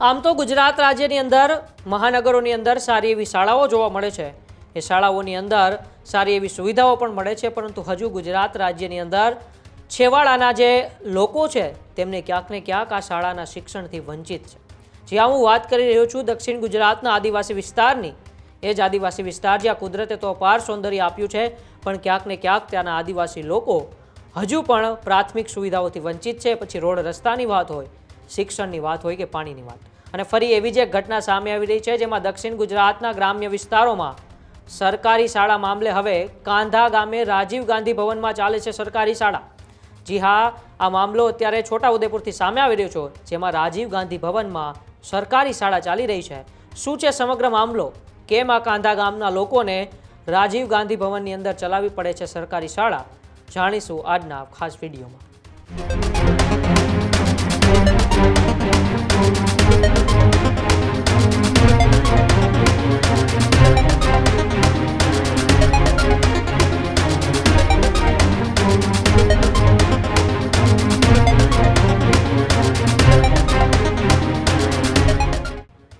આમ તો ગુજરાત રાજ્યની અંદર, મહાનગરોની અંદર સારી એવી શાળાઓ જોવા મળે છે. એ શાળાઓની અંદર સારી એવી સુવિધાઓ પણ મળે છે, પરંતુ હજુ ગુજરાત રાજ્યની અંદર છેવાડાના જે લોકો છે, તેમને ક્યાંક ને ક્યાંક આ શાળાના શિક્ષણથી વંચિત છે. જ્યાં હું વાત કરી રહ્યો છું, દક્ષિણ ગુજરાતના આદિવાસી વિસ્તારની. એ જ આદિવાસી વિસ્તાર જ્યાં કુદરતે તો અપાર સૌંદર્ય આપ્યું છે, પણ ક્યાંક ને ક્યાંક ત્યાંના આદિવાસી લોકો હજુ પણ પ્રાથમિક સુવિધાઓથી વંચિત છે. પછી રોડ રસ્તાની વાત હોય શિક્ષણની વાત હોય કે પાણીની વાત. અને ફરી એવી જ એક ઘટના સામે આવી રહી છે, જેમાં દક્ષિણ ગુજરાતના ગ્રામ્ય વિસ્તારોમાં સરકારી શાળા મામલે હવે કાંધા ગામે રાજીવ ગાંધી ભવનમાં ચાલે છે સરકારી શાળા. જી હા, આ મામલો અત્યારે છોટાઉદેપુરથી સામે આવી રહ્યો છે, જેમાં રાજીવ ગાંધી ભવનમાં સરકારી શાળા ચાલી રહી છે. શું છે સમગ્ર મામલો? કેમ આ કાંધા ગામના લોકોને રાજીવ ગાંધી ભવનની અંદર ચલાવવી પડે છે સરકારી શાળા? જાણીશું આજના ખાસ વિડીયોમાં.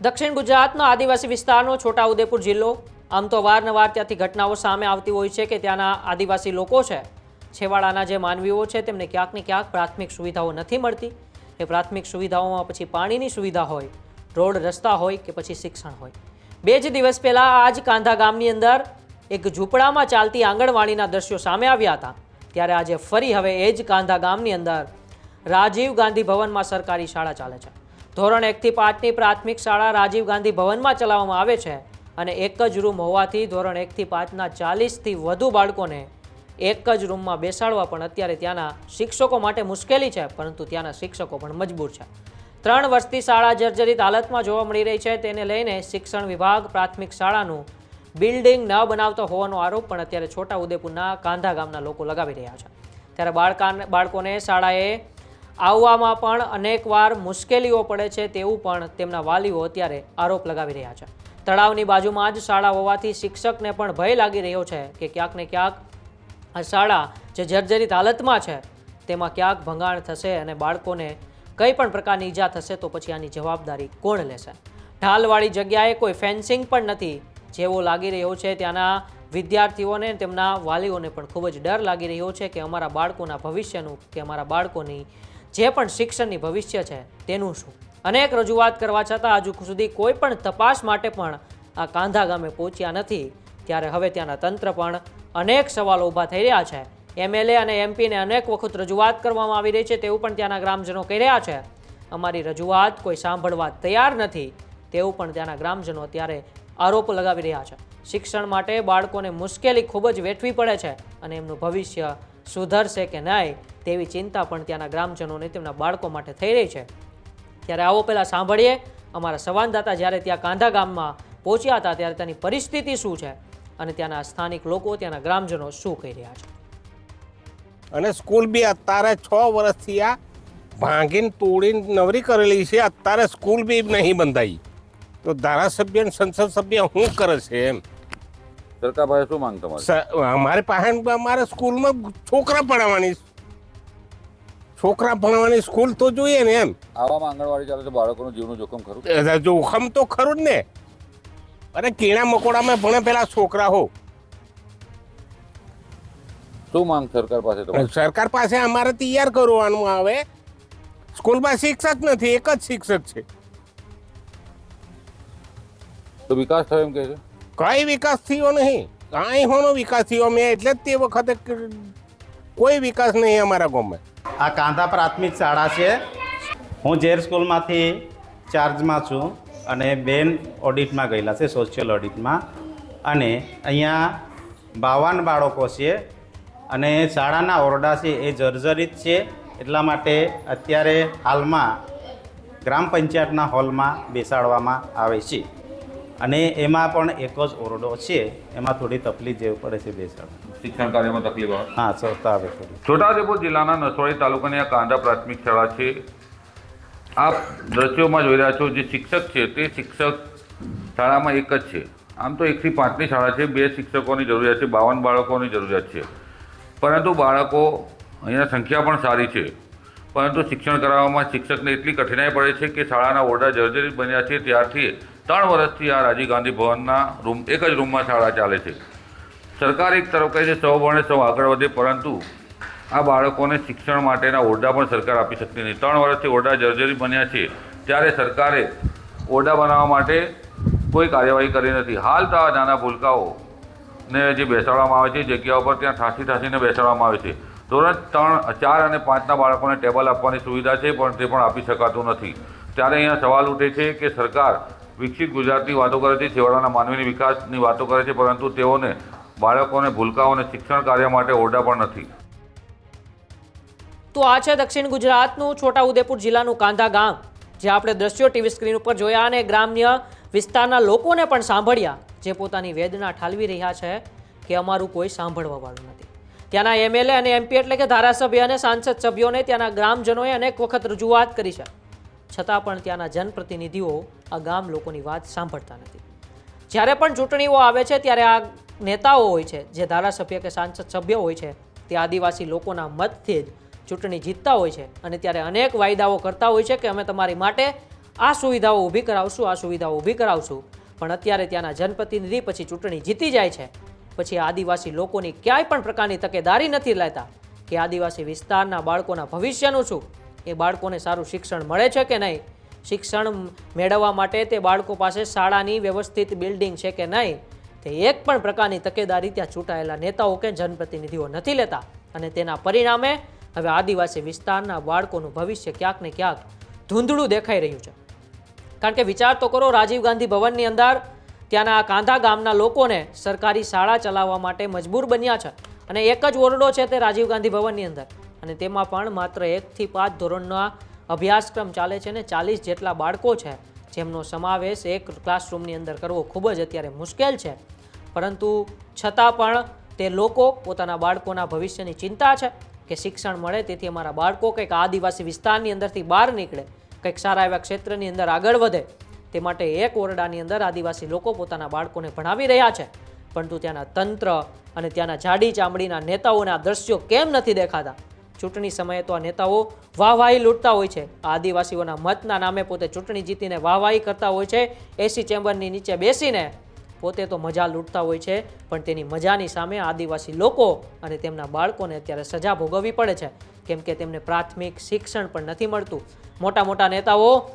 દક્ષિણ ગુજરાતનો આદિવાસી વિસ્તારનો છોટાઉદેપુર જિલ્લો. આમ તો વારંવાર ત્યાંથી ઘટનાઓ સામે આવતી હોય છે કે ત્યાંના આદિવાસી લોકો છે, છેવાડાના જે માનવીઓ છે, તેમને ક્યાંક ને ક્યાંક પ્રાથમિક સુવિધાઓ નથી મળતી. એ પ્રાથમિક સુવિધાઓમાં પછી પાણીની સુવિધા હોય, રોડ રસ્તા હોય કે પછી શિક્ષણ હોય. બે જ દિવસ પહેલાં આ જ કાંધા ગામની અંદર એક ઝૂંપડામાં ચાલતી આંગણવાડીના દ્રશ્યો સામે આવ્યા હતા. ત્યારે આજે ફરી હવે એ જ કાંધા ગામની અંદર રાજીવ ગાંધી ભવનમાં સરકારી શાળા ચાલે છે. ધોરણ એકથી પાંચની પ્રાથમિક શાળા રાજીવ ગાંધી ભવનમાં ચલાવવામાં આવે છે અને એક જ રૂમ હોવાથી ધોરણ એકથી પાંચના ચાલીસથી વધુ બાળકોને એક જ રૂમમાં બેસાડવા પણ અત્યારે ત્યાંના શિક્ષકો માટે મુશ્કેલી છે, પરંતુ ત્યાંના શિક્ષકો પણ મજબૂર છે. ત્રણ વર્ષથી શાળા જર્જરિત હાલતમાં જોવા મળી રહી છે, તેને લઈને શિક્ષણ વિભાગ પ્રાથમિક શાળાનું બિલ્ડિંગ ન બનાવતો હોવાનો આરોપ પણ અત્યારે છોટાઉદેપુરના કાંધા ગામના લોકો લગાવી રહ્યા છે. ત્યારે બાળકા બાળકોને શાળાએ આવવામાં પણ અનેકવાર મુશ્કેલીઓ પડે છે તેવું પણ તેમના વાલીઓ અત્યારે આરોપ લગાવી રહ્યા છે. તળાવની બાજુમાં જ શાળા હોવાથી શિક્ષકને પણ ભય લાગી રહ્યો છે કે ક્યાંક ને ક્યાંક આ શાળા જે જર્જરિત હાલતમાં છે તેમાં ક્યાંક ભંગાણ થશે અને બાળકોને કંઈ પણ પ્રકારની ઈજા થશે તો પછી આની જવાબદારી કોણ લેશે? ઢાલવાળી જગ્યાએ કોઈ ફેન્સિંગ પણ નથી જેવો લાગી રહ્યો છે. ત્યાંના વિદ્યાર્થીઓને તેમના વાલીઓને પણ ખૂબ જ ડર લાગી રહ્યો છે કે અમારા બાળકોના ભવિષ્યનું, કે અમારા બાળકોની જે પણ શિક્ષણની ભવિષ્ય છે તેનું શું? અનેક રજૂઆત કરવા છતાં હજુ સુધી કોઈ પણ તપાસ માટે પણ આ કાંધા ગામે પહોંચ્યા નથી. ત્યારે હવે ત્યાંના તંત્ર પણ અનેક સવાલો ઊભા થઈ રહ્યા છે. એમએલએ અને એમપીને અનેક વખત રજૂઆત કરવામાં આવી રહી છે તેવું પણ ત્યાંના ગ્રામજનો કહી રહ્યા છે. અમારી રજૂઆત કોઈ સાંભળવા તૈયાર નથી તેવું પણ ત્યાંના ગ્રામજનો અત્યારે આરોપ લગાવી રહ્યા છે. શિક્ષણ માટે બાળકોને મુશ્કેલી ખૂબ જ વેઠવી પડે છે અને એમનું ભવિષ્ય સુધરશે કે નહીં તેવી ચિંતા પણ ત્યાંના ગ્રામજનોને તેમના બાળકો માટે થઈ રહી છે. ત્યારે આવો પહેલાં સાંભળીએ. અમારા સંવાદદાતા જ્યારે ત્યાં કાંધા ગામમાં પહોંચ્યા હતા ત્યારે તેની પરિસ્થિતિ શું છે અને ત્યાંના સ્થાનિક લોકો ત્યાંના ગ્રામજનો શું કહી રહ્યા છે? અને સ્કૂલ બી અત્યારે છ વર્ષથી આ ભાંગીને તોડીને નવરી કરેલી છે. અત્યારે સ્કૂલ બી નહીં બંધાઈ. તો ધારાસભ્ય અને સંસદ સભ્ય શું કરે છે એમ? સરકાર પાસે શું માંગ તમારે? અમારે પાસે અમારે સ્કૂલમાં છોકરા ભણાવવાની છોકરા ભણવાની સ્કૂલ તો જોઈએ ને એમ. આવામાં આંગણવાડી ચાલે તો બાળકોનું જીવનું જોખમ ખરું? જોખમ તો ખરું જ ને. અરે કીણા મકોડામાં ભણે પેલા છોકરા હો. શું માંગ સરકાર પાસે સરકાર પાસે અમારે તૈયાર કરવાનું આવે. સ્કૂલમાં શિક્ષક નથી એક જ શિક્ષક છે. તો વિકાસ થયો એમ કે છે? કઈ વિકાસ થયો નહીં. કાંઈ હોનો વિકાસ થયો. મેં એટલે જ તે વખતે કોઈ વિકાસ નહીં અમારા ગામમાં. આ કાંધા પ્રાથમિક શાળા છે. હું ઝેર સ્કૂલમાંથી ચાર્જમાં છું અને બેન ઓડિટમાં ગયેલા છે, સોશિયલ ઓડિટમાં. અને અહીંયા બાવન બાળકો છે અને શાળાના ઓરડા છે એ જર્જરિત છે. એટલા માટે અત્યારે હાલમાં ગ્રામ પંચાયતના હોલમાં બેસાડવામાં આવે છે. અને એમાં પણ એક જ ઓરડો છે. એમાં થોડી તકલીફ જેવી પડે છે બેસાડ શિક્ષણ કાર્યમાં તકલીફ આવે? હા સસ્તા આવે થોડી. છોટાઉદેપુર જિલ્લાના નસવાડી તાલુકાની આ કાંધા પ્રાથમિક શાળા છે. આપ દ્રશ્યોમાં જોઈ રહ્યા છો જે શિક્ષક છે તે શિક્ષક શાળામાં એક જ છે. આમ તો એકથી પાંચની શાળા છે બે શિક્ષકોની જરૂરિયાત છે બાવન બાળકોની જરૂરિયાત છે. પરંતુ બાળકો અહીંયા સંખ્યા પણ સારી છે. પરંતુ શિક્ષણ કરાવવામાં શિક્ષકને એટલી કઠિનાઈ પડે છે કે શાળાના ઓરડા જર્જરિત બન્યા છે. ત્યારથી ત્રણ વર્ષથી આ રાજીવ ગાંધી ભવનના રૂમ, એક જ રૂમમાં શાળા ચાલે છે. સરકાર એક તરફ કહે છે, સૌ ભણે, સૌ આગળ વધે પરંતુ આ બાળકોને શિક્ષણ માટેના ઓરડા પણ સરકાર આપી શકતી નથી. ત્રણ વર્ષથી ઓરડા જર્જરી બન્યા છે, ત્યારે સરકારે ઓરડા બનાવવા માટે કોઈ કાર્યવાહી કરી નથી. હાલ તો આ નાના ભૂલકાઓને જે બેસાડવામાં આવે છે જગ્યા ઉપર ત્યાં ઠાસી ઠાસીને બેસાડવામાં આવે છે. ધોરણ ત્રણ, ચાર અને પાંચના બાળકોને ટેબલ આપવાની સુવિધા છે, પણ તે પણ આપી શકાતું નથી. ત્યારે અહીંયા સવાલ ઉઠે છે કે સરકાર વિકસિત ગુજરાતની વાતો કરે છે, છેવાડાના માનવીની વિકાસની વાતો કરે છે, પરંતુ તેઓને બાળકોને ભૂલકાઓને શિક્ષણ કાર્ય માટે ઓરડા પણ નથી. તો આ છે દક્ષિણ ગુજરાતનું છોટાઉદેપુર જિલ્લાનું કાંધા ગામ જે આપણે દ્રશ્યો ટીવી સ્ક્રીન ઉપર જોયા અને ગ્રામ્ય વિસ્તારના લોકોને પણ સાંભળ્યા, જે પોતાની વેદના ઠાલવી રહ્યા છે કે અમારું કોઈ સાંભળવા વાળું નથી. ત્યાંના એમએલએ અને એમપી એટલે કે ધારાસભ્ય અને સાંસદ સભ્યોને ત્યાંના ગ્રામજનોએ અનેક વખત રજૂઆત કરી છે. છતાં પણ ત્યાંના જનપ્રતિનિધિઓ આ ગામ લોકોની વાત સાંભળતા નથી. જ્યારે પણ ચૂંટણીઓ આવે છે, ત્યારે આ નેતાઓ હોય છે, જે ધારાસભ્ય કે સાંસદ સભ્ય હોય છે, તે આદિવાસી લોકોના મતથી જ ચૂંટણી જીતતા હોય છે અને ત્યારે અનેક વાયદાઓ કરતા હોય છે કે અમે તમારી માટે આ સુવિધાઓ ઊભી કરાવશું, આ સુવિધાઓ ઊભી કરાવશું. પણ અત્યારે ત્યાંના જનપ્રતિનિધિ પછી ચૂંટણી જીતી જાય છે. પછી આદિવાસી લોકોની ક્યાંય પણ પ્રકારની તકેદારી નથી લેતા કે આદિવાસી વિસ્તારના બાળકોના ભવિષ્યનું શું? એ બાળકોને સારું શિક્ષણ મળે છે કે નહીં? શિક્ષણ મેળવવા માટે તે બાળકો પાસે શાળાની વ્યવસ્થિત બિલ્ડિંગ છે કે નહીં તે એક પણ પ્રકારની તકેદારી ત્યાં ચૂંટાયેલા નેતાઓ કે જનપ્રતિનિધિઓ નથી લેતા. અને તેના પરિણામે હવે આદિવાસી વિસ્તારના બાળકોનું ભવિષ્ય ક્યાંક ને ક્યાંક ધૂંધળું દેખાઈ રહ્યું છે. કારણ કે વિચાર તો કરો, રાજીવ ગાંધી ભવનની અંદર ત્યાંના કાંધા ગામના લોકોને સરકારી શાળા ચલાવવા માટે મજબૂર બન્યા છે. અને એક જ ઓરડો છે તે રાજીવ ગાંધી ભવનની અંદર. અને તેમાં પણ માત્ર એકથી પાંચ ધોરણના અભ્યાસક્રમ ચાલે છે ને ચાલીસ જેટલા બાળકો છે, જેમનો સમાવેશ એક ક્લાસરૂમની અંદર કરવો ખૂબ જ અત્યારે મુશ્કેલ છે. પરંતુ છતાં પણ તે લોકો પોતાના બાળકોના ભવિષ્યની ચિંતા છે કે શિક્ષણ મળે તેથી અમારા બાળકો કંઈક આદિવાસી વિસ્તારની અંદરથી બહાર નીકળે, કંઈક સારા એવા ક્ષેત્રની અંદર આગળ વધે. તે માટે એક ઓરડાની અંદર આદિવાસી લોકો પોતાના બાળકોને ભણાવી રહ્યા છે. પરંતુ ત્યાંના તંત્ર અને ત્યાંના જાડી ચામડીના નેતાઓના દ્રશ્યો કેમ નથી દેખાતા? ચૂંટણી સમયે તો આ નેતાઓ વાહવાહી લૂંટતા હોય છે. આદિવાસીઓના મતના નામે પોતે ચૂંટણી જીતીને વાહવાહી કરતા હોય છે. એસી ચેમ્બરની નીચે બેસીને પોતે તો મજા લૂંટતા હોય છે, પણ તેની મજાની સામે આદિવાસી લોકો અને તેમના બાળકોને અત્યારે સજા ભોગવવી પડે છે. કેમ કે તેમને પ્રાથમિક શિક્ષણ પણ નથી મળતું. મોટા મોટા નેતાઓ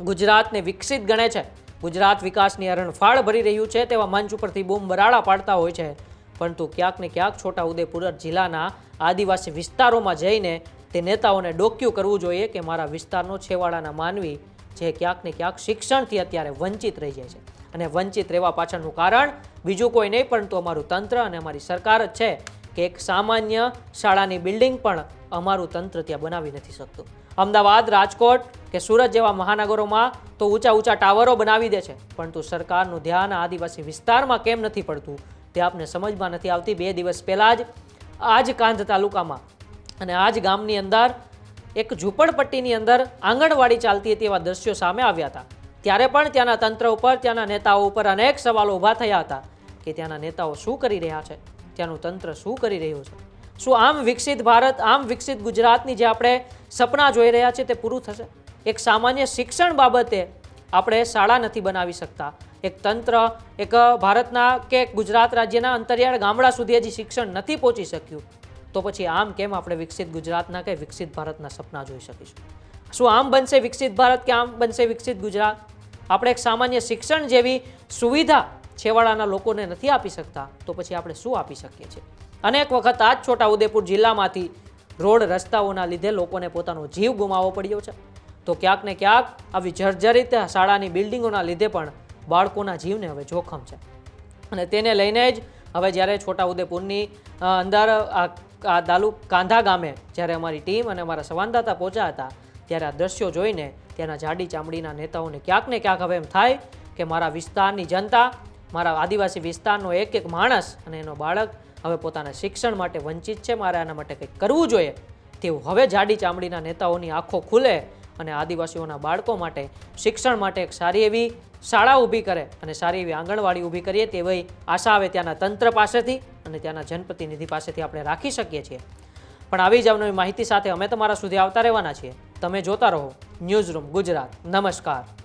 ગુજરાતને વિકસિત ગણે છે. ગુજરાત વિકાસની હરણફાળ ભરી રહ્યું છે તેવા મંચ ઉપરથી બૂમ બરાડા પાડતા હોય છે. પરંતુ ક્યાંક ને ક્યાંક છોટા ઉદેપુર જિલ્લાના આદિવાસી વિસ્તારોમાં જઈને તે નેતાઓને ડોક્યું કરવું જોઈએ કે મારા વિસ્તારનો છેવાડાના માનવી જે ક્યાંક ને ક્યાંક શિક્ષણથી અત્યારે વંચિત રહી જાય છે. અને વંચિત રહેવા પાછળનું કારણ બીજું કોઈ નહીં, પરંતુ અમારું તંત્ર અને અમારી સરકાર જ છે કે એક સામાન્ય શાળાની બિલ્ડિંગ પણ અમારું તંત્ર ત્યાં બનાવી નથી શકતું. અમદાવાદ, રાજકોટ કે સુરત જેવા મહાનગરોમાં તો ઊંચા ઊંચા ટાવરો બનાવી દે છે, પરંતુ સરકારનું ધ્યાન આદિવાસી વિસ્તારમાં કેમ નથી પડતું? તે આપને સમજમાં નથી આવતી. બે દિવસ પહેલાં જ આ જ કાંધ તાલુકામાં અને આ જ ગામની અંદર એક ઝૂંપડપટ્ટીની અંદર આંગણવાડી ચાલતી હતી એવા દ્રશ્યો સામે આવ્યા હતા. ત્યારે પણ ત્યાંના તંત્ર ઉપર, ત્યાંના નેતાઓ ઉપર અનેક સવાલો ઊભા થયા હતા કે ત્યાંના નેતાઓ શું કરી રહ્યા છે? ત્યાંનું તંત્ર શું કરી રહ્યું છે? શું આમ વિકસિત ભારત, આમ વિકસિત ગુજરાતની જે આપણે સપના જોઈ રહ્યા છે તે પૂરું થશે? એક સામાન્ય શિક્ષણ બાબતે આપણે શાળા નથી બનાવી શકતા. એક તંત્ર, એક ભારતના કે ગુજરાત રાજ્યના અંતરિયાળ ગામડા સુધી હજી શિક્ષણ નથી પહોંચી શક્યું. તો પછી આમ કેમ આપણે વિકસિત ગુજરાતના કે વિકસિત ભારતના સપના જોઈ શકીશું? શું આમ બનશે વિકસિત ભારત કે આમ બનશે વિકસિત ગુજરાત? આપણે એક સામાન્ય શિક્ષણ જેવી સુવિધા છેવાડાના લોકોને નથી આપી શકતા. તો પછી આપણે શું આપી શકીએ છીએ? અનેક વખત આ જ છોટા ઉદેપુર જિલ્લામાંથી રોડ રસ્તાઓના લીધે લોકોને પોતાનો જીવ ગુમાવવો પડ્યો છે. તો ક્યાંક ને ક્યાંક આવી જર્જરિત શાળાની બિલ્ડિંગોના લીધે પણ બાળકોના જીવને હવે જોખમ છે. અને તેને લઈને જ હવે જ્યારે છોટાઉદેપુરની અંદર આ દાલુ કાંધા ગામે જ્યારે અમારી ટીમ અને અમારા સંવાદદાતા પહોંચ્યા હતા, ત્યારે આ દ્રશ્યો જોઈને ત્યાંના જાડી ચામડીના નેતાઓને ક્યાંક ને ક્યાંક હવે એમ થાય કે મારા વિસ્તારની જનતા, મારા આદિવાસી વિસ્તારનો એક એક માણસ અને એનો બાળક હવે પોતાના શિક્ષણ માટે વંચિત છે, મારે આના માટે કંઈક કરવું જોઈએ. તેવું હવે જાડી ચામડીના નેતાઓની આંખો ખુલે અને આદિવાસીઓના બાળકો માટે શિક્ષણ માટે એક સારી એવી શાળા ઊભી કરે અને સારી એવી આંગણવાડી ઊભી કરીએ તેવી આશા આવે ત્યાંના તંત્ર પાસેથી અને ત્યાંના જનપ્રતિનિધિ પાસેથી આપણે રાખી શકીએ છીએ. પણ આવી જ માહિતી સાથે અમે તમારા સુધી આવતા રહેવાના છીએ. તમે જોતા રહો ન્યૂઝ રૂમ ગુજરાત. નમસ્કાર.